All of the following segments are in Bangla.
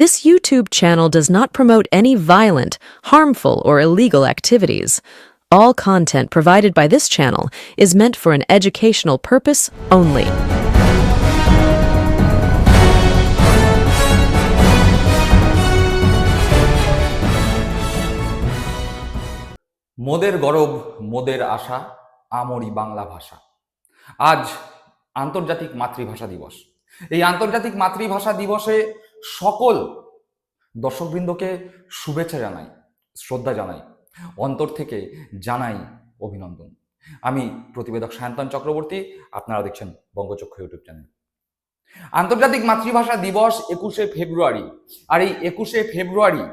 This YouTube channel does not promote any violent, harmful, or illegal activities. All content provided by this channel is meant for an educational purpose only. মোদের গরব মোদের আশা আমরি বাংলা ভাষা আজ আন্তর্জাতিক মাতৃভাষা দিবস এই আন্তর্জাতিক মাতৃভাষা দিবসে সকল দর্শকবৃন্দকে শুভেচ্ছা জানাই, শ্রদ্ধা জানাই, অন্তর থেকে জানাই অভিনন্দন। আমি প্রতিবেদক সায়ন্তন চক্রবর্তী, আপনারা দেখছেন বঙ্গচক্ষু ইউটিউব চ্যানেল। আন্তর্জাতিক মাতৃভাষা দিবস একুশে ফেব্রুয়ারি। আর এই একুশে ফেব্রুয়ারি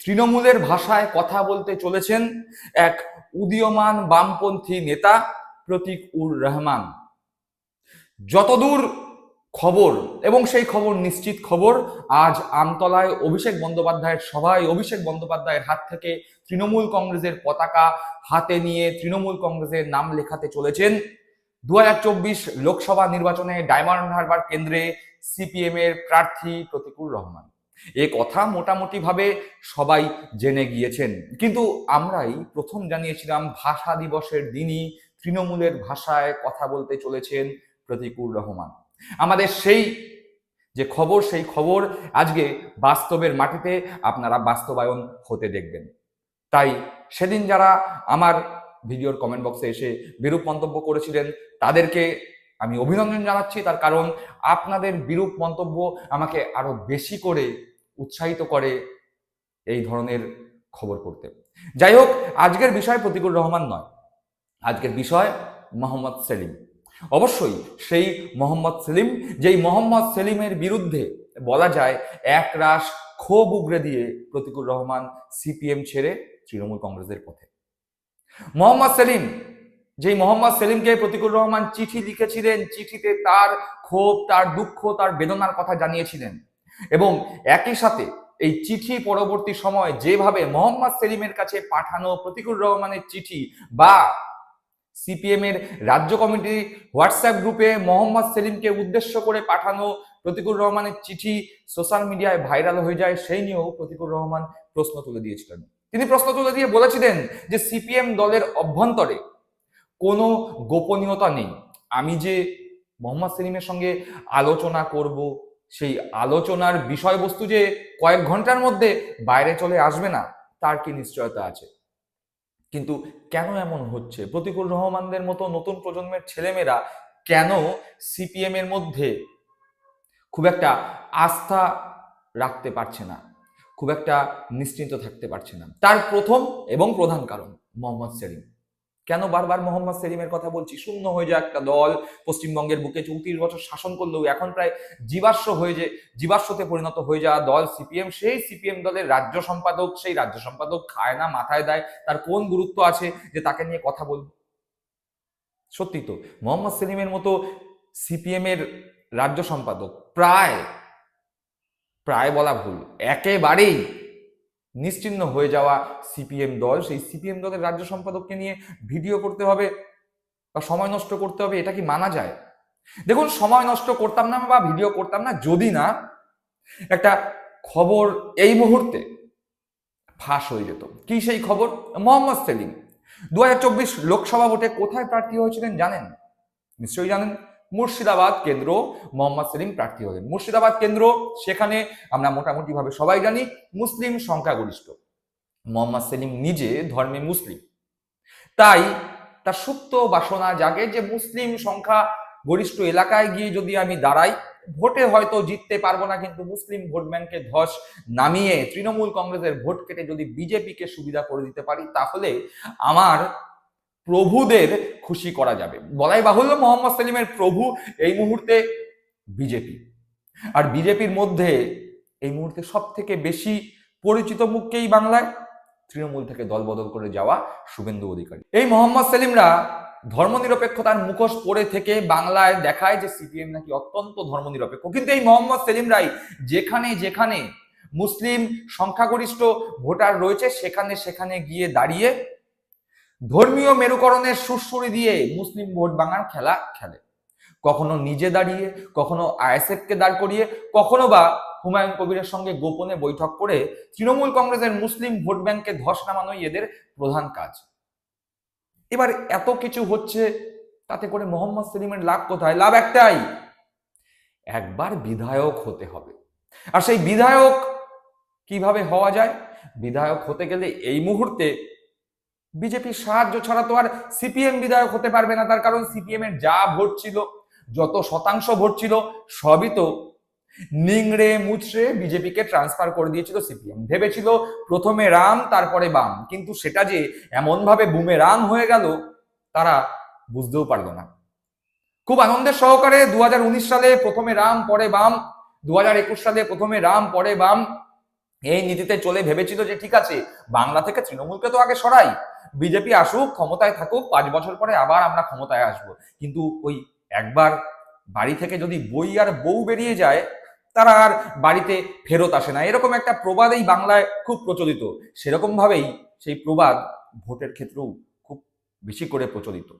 তৃণমূলের ভাষায় কথা বলতে চলেছেন এক উদীয়মান বামপন্থী নেতা প্রতীক উর রহমান। যতদূর খবর এবং সেই খবর নিশ্চিত খবর আজ আমতলায় অভিষেক বন্দ্যোপাধ্যায়ের সভায় অভিষেক বন্দ্যোপাধ্যায়ের হাত থেকে তৃণমূল কংগ্রেসের পতাকা হাতে নিয়ে তৃণমূল কংগ্রেসের নাম লেখাতে চলেছেন। দু হাজার চব্বিশ লোকসভা নির্বাচনে ডায়মন্ড হারবার কেন্দ্রে সিপিএম এর প্রার্থী প্রতিকুল রহমান। এ কথা মোটামুটি ভাবে সবাই জেনে গিয়েছেন। কিন্তু আমরাই প্রথম জানিয়েছিলাম ভাষা দিবসের দিনই তৃণমূলের ভাষায় কথা বলতে চলেছেন প্রতিকুল রহমান। আমাদের সেই যে খবর, সেই খবর আজকে বাস্তবের মাটিতে আপনারা বাস্তবায়ন হতে দেখবেন। তাই সেদিন যারা আমার ভিডিওর কমেন্ট বক্সে এসে বিরূপ মন্তব্য করেছিলেন, তাদেরকে আমি অভিনন্দন জানাচ্ছি। তার কারণ আপনাদের বিরূপ মন্তব্য আমাকে আরও বেশি করে উৎসাহিত করে এই ধরনের খবর করতে। যাই হোক, আজকের বিষয় প্রতিকুল রহমান নয়। আজকের বিষয় মোহাম্মদ সেলিম। অবশ্যই সেই মোহাম্মদ সেলিম, যেই মোহাম্মদ সেলিমের বিরুদ্ধে বলা যায়, এক রাশ ক্ষোভ উগরে দিয়ে প্রতিকুল রহমান সিপিএম ছেড়ে তৃণমূল কংগ্রেসের পথে। মোহাম্মদ সেলিম, যেই মোহাম্মদ সেলিমকে প্রতিকুল রহমান চিঠি লিখেছিলেন, চিঠিতে তার ক্ষোভ, তার দুঃখ, তার বেদনার কথা জানিয়েছিলেন এবং একই সাথে এই চিঠি পরবর্তী সময় যেভাবে মোহাম্মদ সেলিমের কাছে পাঠানো প্রতিকুল রহমানের চিঠি বা সিপিএম এর রাজ্য কমিটি হোয়াটসঅ্যাপ গ্রুপে মোহাম্মদ সেলিমকে উদ্দেশ্য করে পাঠানো প্রতিকুল রহমানের চিঠি সোশ্যাল মিডিয়ায় ভাইরাল হয়ে যায়, সেই নিয়েও প্রতিকুল রহমান প্রশ্ন তুলে দিয়েছিলেন। তিনি প্রশ্ন তুলে দিয়ে বলেছিলেন যে সিপিএম দলের অভ্যন্তরে কোনো গোপনীয়তা নেই। আমি যে মোহাম্মদ সেলিমের সঙ্গে আলোচনা করব, সেই আলোচনার বিষয়বস্তু যে কয়েক ঘণ্টার মধ্যে বাইরে চলে আসবে না, তার কি নিশ্চয়তা আছে? কিন্তু কেন এমন হচ্ছে? প্রতিকুল রহমানদের মতো নতুন প্রজন্মের ছেলেমেয়েরা কেন সিপিএম এর মধ্যে খুব একটা আস্থা রাখতে পারছে না? খুব একটা নিশ্চিন্ত থাকতে পারছে না। তার প্রথম এবং প্রধান কারণ, মোহাম্মদ সেলিম। কেন বারবার মোহাম্মদ সেলিমের কথা বলছি? শূন্য হয়ে যায় একটা দল। পশ্চিমবঙ্গের বুকে চৌত্রিশ বছর শাসন করলেও এখন প্রায় জীবাশ্ম হয়ে যে জীবাশ্মতে পরিণত হয়ে যাওয়া দল সিপিএম, সেই সিপিএম দলের রাজ্য সম্পাদক, সেই রাজ্য সম্পাদক খায় না, মাথায় দেয়। তার কোন গুরুত্ব আছে যে তাকে নিয়ে কথা বলব সত্যি তো, মোহাম্মদ সেলিমের মতো সিপিএম এর রাজ্য সম্পাদক প্রায় প্রায় বলা ভুল। একেবারেই নিশ্চিন্ন হয়ে যাওয়া সিপিএম দল। সেই সিপিএম দলের রাজ্য সম্পাদককে নিয়ে ভিডিও করতে হবে বা সময় নষ্ট করতে হবে, এটা কি মানা যায়? দেখুন, সময় নষ্ট করতাম না বা ভিডিও করতাম না, যদি না একটা খবর এই মুহূর্তে ফাঁস হয়ে যেত। কি সেই খবর? মোহাম্মদ সেলিম। দু হাজার চব্বিশ লোকসভা ভোটে কোথায় প্রার্থী হয়েছিলেন জানেন? নিশ্চয়ই জানেন। মুর্শিদাবাদ কেন্দ্র, মোহাম্মদ সেলিম প্রার্থী হলেন। মুর্শিদাবাদ কেন্দ্র, সেখানে আমরা মোটামুটি ভাবে সবাই জানি, মুসলিম সংখ্যাগরিষ্ঠ। মোহাম্মদ সেলিম নিজে ধর্মে মুসলিম। তাই তার সুপ্ত বাসনা জাগে যে মুসলিম সংখ্যা গরিষ্ঠ এলাকায় গিয়ে যদি আমি দাঁড়াই, ভোটে হয়তো জিততে পারব না, কিন্তু মুসলিম ভোট ব্যাংকে ধস নামিয়ে তৃণমূল কংগ্রেসের ভোট কেটে যদি বিজেপিকে সুবিধা করে দিতে পারি, তাহলে আমার প্রভুদের খুশি করা যাবে। বলাই বাহুল্য মোহাম্মদ সেলিমের প্রভু এই মুহূর্তে বিজেপি। আর বিজেপির মধ্যে এই মুহূর্তে সব থেকে বেশি পরিচিত মুখকেই বাংলায়? তৃণমূল থেকে দল বদল করে যাওয়া শুভেন্দু অধিকারী। এই মোহাম্মদ সেলিমরা ধর্মনিরপেক্ষতার মুখোশ পরে থেকে বাংলায় দেখায় যে সিপিএম নাকি অত্যন্ত ধর্মনিরপেক্ষ। কিন্তু এই মোহাম্মদ সেলিমরাই যেখানে যেখানে মুসলিম সংখ্যাগরিষ্ঠ ভোটার রয়েছে, সেখানে সেখানে গিয়ে দাঁড়িয়ে ধর্মীয় মেরুকরণের সুরসুরি দিয়ে মুসলিম ভোট ভাঙার খেলা খেলে। কখনো নিজে দাঁড়িয়ে, কখনো আইএসএফ কে দাঁড় করিয়ে, কখনো বা হুমায়ুন কবিরের সঙ্গে গোপনে বৈঠক করে তৃণমূল কংগ্রেসের মুসলিম ভোট ব্যাংকে ধস নামানোই এদের প্রধান কাজ। এবার এত কিছু হচ্ছে, তাতে করে মোহাম্মদ সেলিমের লাভ কোথায়? লাভ একটাই, একবার বিধায়ক হতে হবে। আর সেই বিধায়ক কীভাবে হওয়া যায়? বিধায়ক হতে গেলে এই মুহূর্তে বিজেপির সাহায্য ছাড়া তো আর সিপিএম বিধায়ক হতে পারবে না, তার কারণ সিপিএম এর যা ভোট ছিল, যত শতাংশ ভোট ছিল, সবই তো নিংড়ে মুচড়ে বিজেপিকে ট্রান্সফার করে দিয়েছিল সিপিএম ভেবেছিল প্রথমে রাম, তারপরে বাম। কিন্তু সেটা যে এমন ভাবে বুমে রাম হয়ে গেল, তারা বুঝতেও পারল না। খুব আনন্দের সহকারে দু হাজার উনিশ সালে প্রথমে রাম, পরে বাম। দু হাজার একুশ সালে প্রথমে রাম, পরে বাম। এই নীতিতে চলে ভেবেছিল যে, ঠিক আছে, বাংলা থেকে তৃণমূলকে তো আগে সরাই। বিজেপি আসুক, ক্ষমতায় থাকুক, পাঁচ বছর পরে আবার আমরা ক্ষমতায় আসব। কিন্তু ওই একবার বাড়ি থেকে যদি বই আর বউ বেরিয়ে যায়, তারা আর বাড়িতে ফেরত আসে না। এরকম একটা প্রবাদ এই বাংলায় খুব প্রচলিত। সেরকম ভাবেই সেই প্রবাদ ভোটের ক্ষেত্রেও খুব বেশি করে প্রচলিত।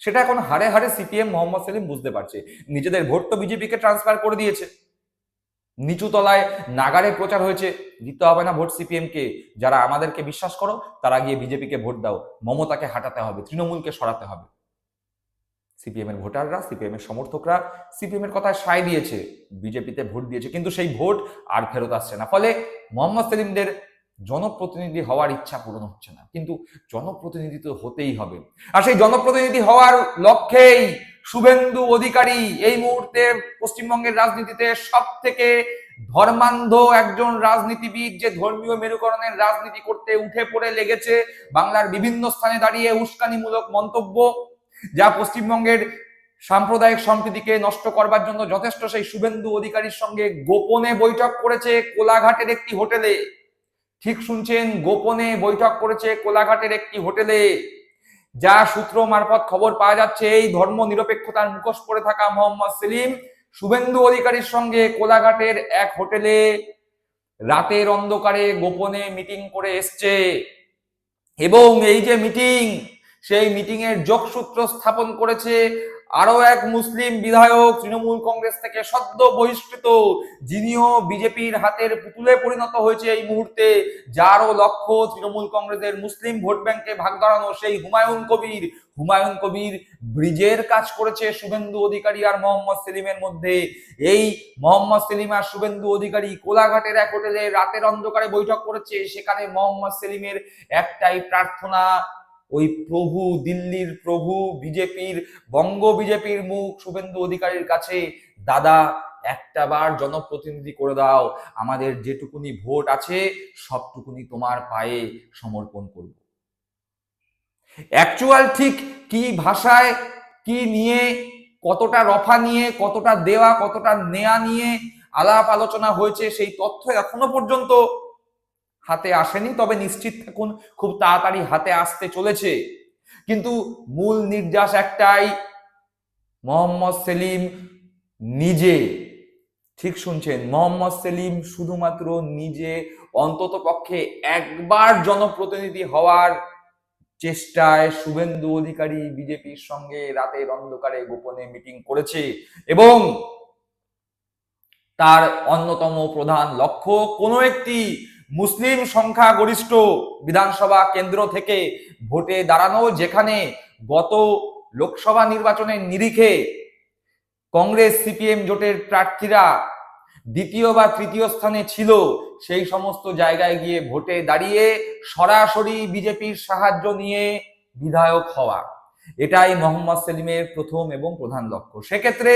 সেটা এখন হারে হারে সিপিএম মোহাম্মদ সেলিম বুঝতে পারছে। নিজেদের ভোট তো বিজেপিকে ট্রান্সফার করে দিয়েছে। নিচু তলায় নাগারে প্রচার হয়েছে, দিতে হবে না ভোট সিপিএম কে যারা আমাদেরকে বিশ্বাস করো, তারা গিয়ে বিজেপিকে ভোট দাও। মমতাকে হাঁটাতে হবে, তৃণমূলকে সরাতে হবে। সিপিএম এর ভোটাররা সিপিএম এর সমর্থকরা সিপিএম এর কথায় সায় দিয়েছে, বিজেপিতে ভোট দিয়েছে, কিন্তু সেই ভোট আর ফেরত আসছে না। ফলে মোহাম্মদ সেলিমদের জনপ্রতিনিধি হওয়ার ইচ্ছা পূরণ হচ্ছে না, কিন্তু জনপ্রতিনিধি তো হতেই হবে। আর সেই জনপ্রতিনিধি হওয়ার লক্ষ্যেই শুভেন্দু অধিকারী এই মুহূর্তে পশ্চিমবঙ্গের রাজনীতিতে সব থেকে ধর্মান্ধ একজন রাজনীতিবিদ যে ধর্মীয় মেরুকরণের রাজনীতি করতে উঠে পড়ে লেগেছে, বাংলার বিভিন্ন স্থানে দাঁড়িয়ে উস্কানিমূলক মন্তব্য, যা পশ্চিমবঙ্গের সাম্প্রদায়িক সম্প্রীতিকে নষ্ট করবার জন্য যথেষ্ট, সেই শুভেন্দু অধিকারীর সঙ্গে গোপনে বৈঠক করেছে কোলাঘাটের একটি হোটেলে। ঠিক শুনছেন, গোপনে বৈঠক করেছে কোলাঘাটের একটি হোটেলে। যা সূত্র মারফত খবর পাওয়া যাচ্ছে, এই ধর্ম নিরপেক্ষতার মুখোশ পরে থাকা মোহাম্মদ সেলিম শুভেন্দু অধিকারীর সঙ্গে কোলাঘাটের এক হোটেলে রাতের অন্ধকারে গোপনে মিটিং করে এসছে। এবং এই যে মিটিং সেই মিটিং এর যোগসূত্র স্থাপন করেছে আরও এক মুসলিম বিধায়ক তৃণমূল কংগ্রেস থেকে সদ্য বহিষ্কৃত, যিনিও বিজেপির হাতের পুতুলে পরিণত হয়েছে এই মুহূর্তে, যারও লক্ষ্য তৃণমূল কংগ্রেসের মুসলিম ভোট ব্যাংকে ভাগ দাঁড়ানো সেই হুমায়ুন কবির। হুমায়ুন কবির ব্রিজের কাজ করেছে শুভেন্দু অধিকারী আর মোহাম্মদ সেলিমের মধ্যে। এই মোহাম্মদ সেলিম আর শুভেন্দু অধিকারী কোলাঘাটের এক হোটেলে রাতের অন্ধকারে বৈঠক করেছে। সেখানে মোহাম্মদ সেলিমের একটাই প্রার্থনা ওই প্রভু, দিল্লির প্রভু, বিজেপির, বঙ্গ বিজেপির মুখ শুভেন্দু অধিকারীর কাছে, দাদা, একটা বার জনপ্রতিনিধি করে দাও। আমাদের যেটুকুনি ভোট আছে, সবটুকুনি তোমার পায়ে সমর্পণ করব। অ্যাকচুয়াল ঠিক কি ভাষায়, কি নিয়ে, কতটা রফা নিয়ে, কতটা দেওয়া, কতটা নেয়া নিয়ে আলাপ আলোচনা হয়েছে, সেই তথ্য এখনও পর্যন্ত হাতে আসেনি, তবে নিশ্চিত থাকুন, খুব তাড়াতাড়ি হাতে আসতে চলেছে। কিন্তু মূল নির্যাস একটাই, মোহাম্মদ সেলিম নিজে। ঠিক শুনছেন, মোহাম্মদ সেলিম শুধুমাত্র নিজে, অন্তত পক্ষে একবার জনপ্রতিনিধি হওয়ার চেষ্টায় শুভেন্দু অধিকারী বিজেপির সঙ্গে রাতের অন্ধকারে গোপনে মিটিং করেছে এবং তার অন্যতম প্রধান লক্ষ্য কোনো একটি মুসলিম সংখ্যাগরিষ্ঠ বিধানসভা কেন্দ্র থেকে ভোটে দাঁড়ানো, যেখানে গত লোকসভা নির্বাচনের নিরিখে কংগ্রেস সিপিএম জোটের প্রার্থীরা দ্বিতীয় বা তৃতীয় স্থানে ছিল, সেই সমস্ত জায়গায় গিয়ে ভোটে দাঁড়িয়ে সরাসরি বিজেপির সাহায্য নিয়ে বিধায়ক হওয়া। এটাই মোহাম্মদ সেলিমের প্রথম এবং প্রধান লক্ষ্য। সেক্ষেত্রে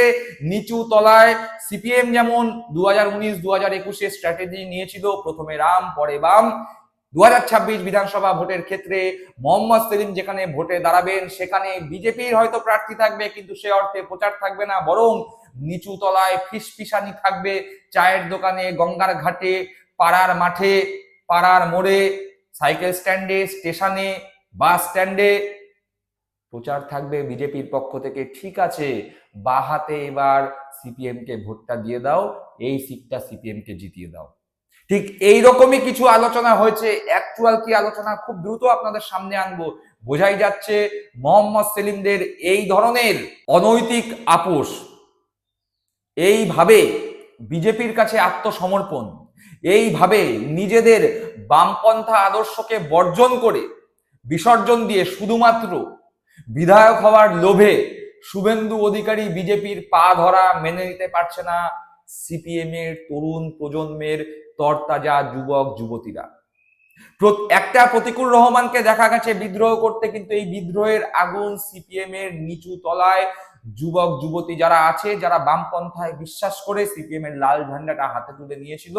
নিচু তলায় সিপিএম যেমন দু হাজার উনিশ দু হাজার একুশে স্ট্র্যাটেজি নিয়েছিল, প্রথমে রাম, পরে বাম। দুহাজার ছাব্বিশ বিধানসভা ভোটের ক্ষেত্রে মোহাম্মদ সেলিম যেখানে ভোটে দাঁড়াবেন, সেখানে বিজেপির হয়তো প্রার্থী থাকবে, কিন্তু সে অর্থে প্রচার থাকবে না, বরং নিচু তলায় ফিসফিসানি থাকবে। চায়ের দোকানে, গঙ্গার ঘাটে, পাড়ার মাঠে, পাড়ার মোড়ে, সাইকেল স্ট্যান্ডে, স্টেশনে, বাস স্ট্যান্ডে প্রচার থাকবে বিজেপির পক্ষ থেকে। ঠিক আছে বা হাতে এবার সিপিএম কে ভোটটা দিয়ে দাও, এই সিটটা সিপিএম কে জিতিয়ে দাও। ঠিক এই রকমই কিছু আলোচনা হয়েছে অ্যাকচুয়াল কি আলোচনা খুব দ্রুত আপনাদের সামনে আনব। বোঝাই যাচ্ছে মোহাম্মদ সেলিমদের এই ধরনের অনৈতিক আপোষ। এইভাবে বিজেপির কাছে আত্মসমর্পণ, এইভাবে নিজেদের বামপন্থা আদর্শকে বর্জন করে, বিসর্জন দিয়ে শুধুমাত্র বিধায়ক হওয়ার লোভে শুভেন্দু অধিকারী বিজেপির পা ধরা মেনে নিতে পারছে না সিপিএম এর তরুণ প্রজন্মের তরতাজা যুবক, যুবতীরা। একটা প্রতিকুল রহমানকে দেখা গেছে বিদ্রোহ করতে, কিন্তু এই বিদ্রোহের আগুন সিপিএম এর নিচু তলায় যুবক, যুবতী যারা আছে, যারা বামপন্থায় বিশ্বাস করে সিপিএম এর লাল ঝান্ডাটা হাতে তুলে নিয়েছিল,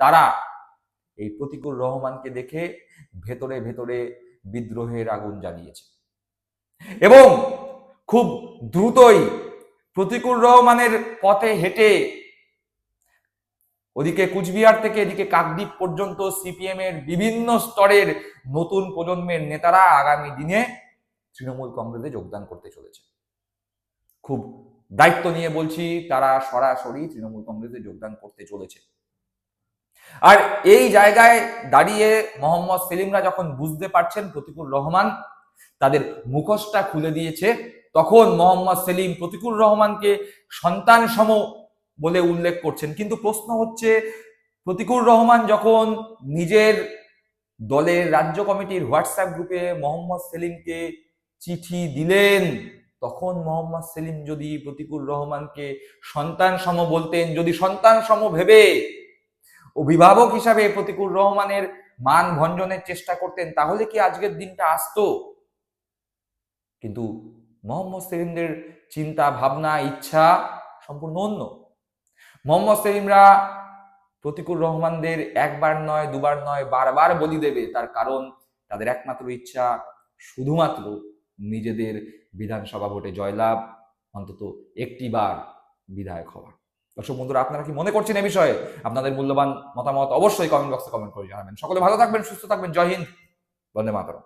তারা এই প্রতিকুল রহমানকে দেখে ভেতরে ভেতরে বিদ্রোহের আগুন জ্বালিয়েছে। এবং খুব দ্রুতই প্রতিকুল রহমানের পথে হেঁটে ওদিকে কুচবিহার থেকে এদিকে কাকদ্বীপ পর্যন্ত সিপিএম এর বিভিন্ন স্তরের নতুন প্রজন্মের নেতারা আগামী দিনে তৃণমূল কংগ্রেসে যোগদান করতে চলেছে। খুব দায়িত্ব নিয়ে বলছি, তারা সরাসরি তৃণমূল কংগ্রেসে যোগদান করতে চলেছে। আর এই জায়গায় দাঁড়িয়ে মোহাম্মদ সেলিমরা যখন বুঝতে পারছেন প্রতিকুল রহমান তাদের মুখোশটা খুলে দিয়েছে। তখন মোহাম্মদ সেলিম প্রতিকুল রহমানকে সন্তান সম বলে উল্লেখ করছেন। কিন্তু প্রশ্ন হচ্ছে প্রতিকুল রহমান যখন নিজের দলের রাজ্য কমিটির হোয়াটসঅ্যাপ গ্রুপে মোহাম্মদ সেলিমকে চিঠি দিলেন, তখন মোহাম্মদ সেলিম যদি প্রতিকুল রহমানকে সন্তান সম বলতেন, যদি সন্তান সম ভেবে অভিভাবক হিসাবে প্রতিকুল রহমানের মান ভঞ্জনের চেষ্টা করতেন, তাহলে কি আজকের দিনটা আসতো? কিন্তু মোহাম্মদ সেলিমদের চিন্তা, ভাবনা, ইচ্ছা সম্পূর্ণ অন্য। মোহাম্মদ সেলিমরা প্রতিকুল রহমানদের একবার নয়, দুবার নয়, বারবার বলি দেবে। তার কারণ তাদের একমাত্র ইচ্ছা শুধুমাত্র নিজেদের বিধানসভা ভোটে জয়লাভ, অন্তত একটি বার বিধায়ক হওয়া। দর্শক বন্ধুরা, আপনারা কি মনে করছেন এ বিষয়ে? আপনাদের মূল্যবান মতামত অবশ্যই কমেন্ট বক্সে কমেন্ট করে জানাবেন। সকলে ভালো থাকবেন, সুস্থ থাকবেন। জয় হিন্দ। বন্দে মাতরম।